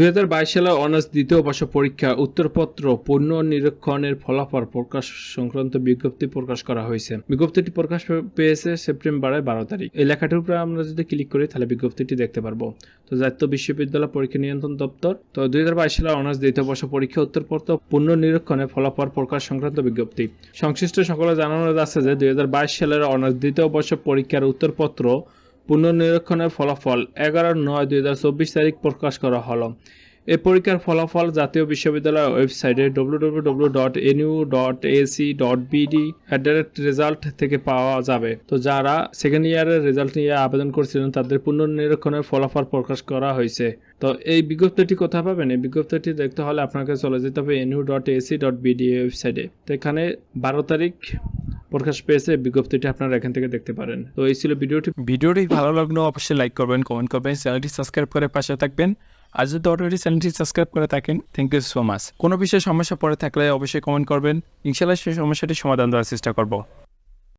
দুই সালে অনার্স দ্বিতীয় বর্ষ পরীক্ষা, উত্তরপত্র পুনর্নিরীক্ষণের ফলাফল প্রকাশ সংক্রান্ত বিজ্ঞপ্তি প্রকাশ করা হয়েছে। বিজ্ঞপ্তিটি প্রকাশ পেয়েছে সেপ্টেম্বরের বারো তারিখ। এই লেখাটির উপরে আমরা যদি ক্লিক করি, তাহলে বিজ্ঞপ্তিটি দেখতে পারব। তো জাতীয় বিশ্ববিদ্যালয় পরীক্ষা নিয়ন্ত্রণ দপ্তর, তো দুই হাজার বাইশ সালে অনার্স দ্বিতীয় বর্ষ পরীক্ষা, উত্তরপত্র পুনর্নিরীক্ষণের ফলাফল প্রকাশ সংক্রান্ত বিজ্ঞপ্তি। সংশ্লিষ্ট সকলে জানানো যাচ্ছে যে দুই হাজার বাইশ সালের অনার্স দ্বিতীয় বর্ষ পরীক্ষার উত্তরপত্র পুনর্নিরীক্ষণের ফলাফল এগারো নয় দুই হাজার চব্বিশ তারিখ প্রকাশ করা হলো। এ পরীক্ষার ফলাফল জাতীয় বিশ্ববিদ্যালয়ের ওয়েবসাইটে W dot NU dot AC dot BD at the rate result থেকে পাওয়া যাবে। তো যারা সেকেন্ড ইয়ারের রেজাল্ট নিয়ে আবেদন করছিলেন, তাদের পুনর্নিরীক্ষণের ফলাফল প্রকাশ করা হয়েছে। তো এই বিজ্ঞপ্তিটি কোথায় পাবেন? এই বিজ্ঞপ্তিটি দেখতে হলে আপনাকে চলে যেতে হবে NU dot AC dot BD ওয়েবসাইটে। তো এখানে বারো তারিখ প্রকাশ পেয়েছে, বিজ্ঞপ্তিটি আপনারা এখান থেকে দেখতে পারেন। তো এই ছিল ভিডিওটি। ভিডিওটি ভালো লাগলেও অবশ্যই লাইক করবেন, কমেন্ট করবেন, চ্যানেলটি সাবস্ক্রাইব করে পাশে থাকবেন। আর যদি অলরেডি চ্যানেলটি সাবস্ক্রাইব করে থাকেন থ্যাংক ইউ সো মাচ কোনো বিষয়ে সমস্যা পড়ে থাকলে অবশ্যই কমেন্ট করবেন। ইনশাল্লাহ সেই সমস্যাটি সমাধান দেওয়ার চেষ্টা করব।